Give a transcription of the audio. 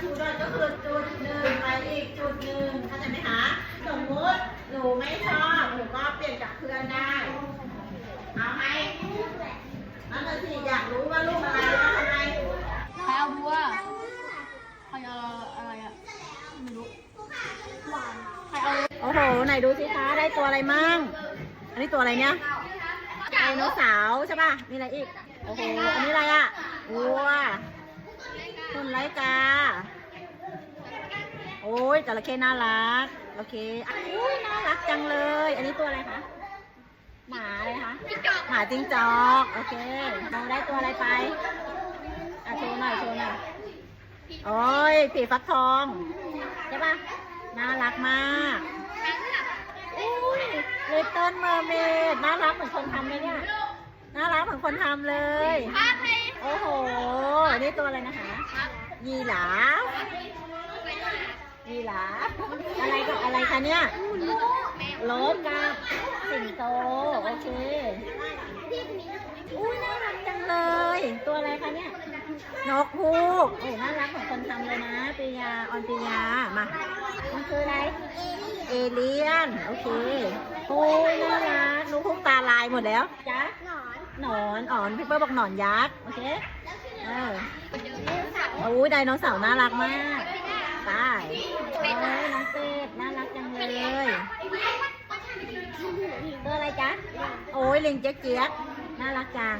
ชูดอนก็คือจุดหนึ่งไปอีกจุดหนึ่งเข้าใจไหมคะสมมติหนูไม่ชอบหนูก็เปลี่ยนกับเพื่อนได้เอาไหมนั่นน่ะสิอยากรู้ว่าลูกอะไรต้องทำไมใครเอาบัวใครเอาอะไรอะไม่รู้ใครเอาโอ้โหไหนดูสิคะได้ตัวอะไรมั่งอันนี้ตัวอะไรเนี่ยไดโนเสาร์ใช่ป่ะมีอะไรอีกโอ้โหอันนี้อะไรอะวัวคุณไรกา โอ้ยจระเข้น่ารัก โอเคอะอุ้ยน่ารักจังเลย อันนี้ตัวอะไรคะ หมาอะไรคะหมาจิ้งจอก โอเคเราได้ตัวอะไรไปอะโชว์หน่อยโชว์หน่อยโอ้ยผีฟักทอง ใช่ปะน่ารักมากอุ้ยเลตเติ้ลเมอร์เมดน่ารักเหมือนคนทำเลยเนี่ย น่ารักเหมือนคนทำเลย โอ้โห นี่ตัวอะไรนะคะ ยีหลาฟ ยีหลาฟอะไรกับอะไรคะเนี่ยโลบกับสิงโต โอเคอุ้ยน่ารักจังเลย ตัวอะไรคะเนี่ย นกฮูกโอ้น่ารักเหมือนคนทำเลยนะปียาออนปียา มา มันคืออะไร เอเลียน โอเคโอ้ยน่ารักนกฮูกตาลายหมดแล้วจ้ะหนอน หนอนพี่เปิ้ลบอกหนอนยักษ์ โอเค เออโอ้ยไดโนเสาร์น่ารักมาก ไปโอ้ยน้องเป็ดน่ารักจังเลย ตัวอะไรจ๊ะ โอ้ยลิงเจ๊ยกเจี๊ยกน่ารักจัง